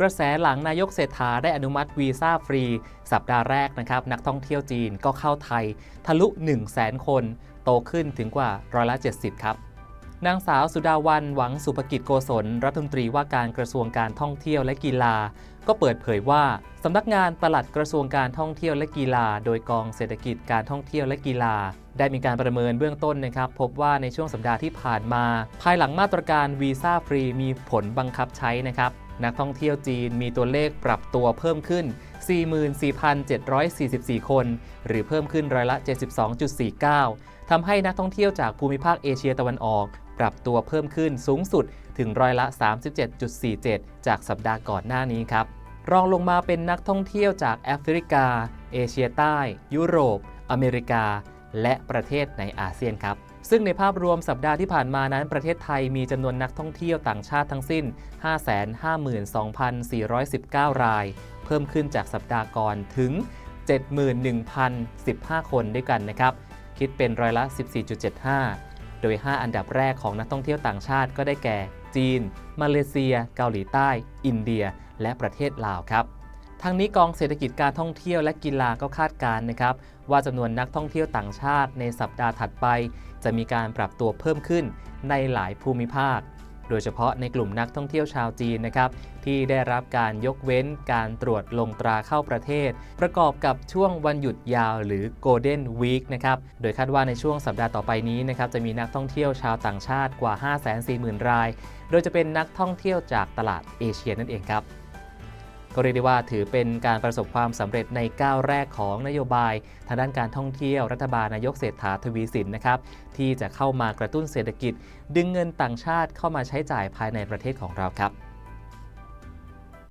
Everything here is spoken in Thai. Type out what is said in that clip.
กระแสหลังนายกเศรษฐาได้อนุมัติวีซ่าฟรี สัปดาห์แรกนะครับนักท่องเที่ยวจีนก็เข้าไทย ทะลุ 1 0 0 0 0แสนคน โตขึ้นถึงกว่าร้อยละ70 ครับนางสาวสุดาวันหวังสุภกิจโกศลรัฐมนตรีว่าการกระทรวงการท่องเที่ยวและกีฬา ก็เปิดเผยว่าสำนักงานปลัดกระทรวงการท่องเที่ยวและกีฬา โดยกองเศรษฐกิจการท่องเที่ยวและกีฬา ได้มีการประเมินเบื้องต้นนะครับ พบว่าในช่วงสัปดาห์ที่ผ่านมา ภายหลังมาตรการวีซ่าฟรีมีผลบังคับใช้นะครับ นักท่องเที่ยวจีนมีตัวเลขปรับตัวเพิ่มขึ้น 44,744 คน หรือเพิ่มขึ้นร้อยละ 72.49 ทำให้นักท่องเที่ยวจากภูมิภาคเอเชียตะวันออก ปรับตัวเพิ่มขึ้นสูงสุดถึงร้อยละ 37.47 จากสัปดาห์ก่อนหน้านี้ครับ รองลงมาเป็นนักท่องเที่ยวจากแอฟริกา เอเชียใต้ ยุโรป อเมริกา และประเทศในอาเซียนครับ ซึ่งในภาพรวมสัปดาห์ที่ผ่านมานั้น ประเทศไทยมีจำนวนนักท่องเที่ยวต่างชาติทั้งสิ้น 552,419 ราย เพิ่มขึ้นจากสัปดาห์ก่อนถึง 71,015 คนด้วยกันนะครับ คิดเป็นร้อยละ 14.75 โดย 5 อันดับแรกของนักท่องเที่ยวต่างชาติก็ได้แก่ จีน มาเลเซีย เกาหลีใต้ อินเดีย และประเทศลาวครับ ทางนี้กองเศรษฐกิจการท่องเที่ยวและกีฬาก็คาดการณ์นะครับว่าจำนวนนักท่องเที่ยวต่างชาติในสัปดาห์ถัดไป จะมีการปรับตัวเพิ่มขึ้นในหลายภูมิภาค โดยเฉพาะในกลุ่มนักท่องเที่ยวชาวจีนนะครับที่ได้รับการยกเว้นการตรวจลงตราเข้าประเทศ ประกอบกับช่วงวันหยุดยาวหรือ Golden Week นะครับโดยคาดว่าในช่วงสัปดาห์ต่อไปนี้นะครับจะมีนักท่องเที่ยวชาวต่างชาติกว่า 540,000 ราย โดยจะเป็นนักท่องเที่ยวจากตลาดเอเชียนั่นเองครับ ก็เรียกได้ว่าถือเป็นการประสบความสำเร็จในก้าวแรกของนโยบาย ทางด้านการท่องเที่ยวรัฐบาลนายกเศรษฐาทวีสินนะครับที่จะเข้ามากระตุ้นเศรษฐกิจ ดึงเงินต่างชาติเข้ามาใช้จ่ายภายในประเทศของเราครับ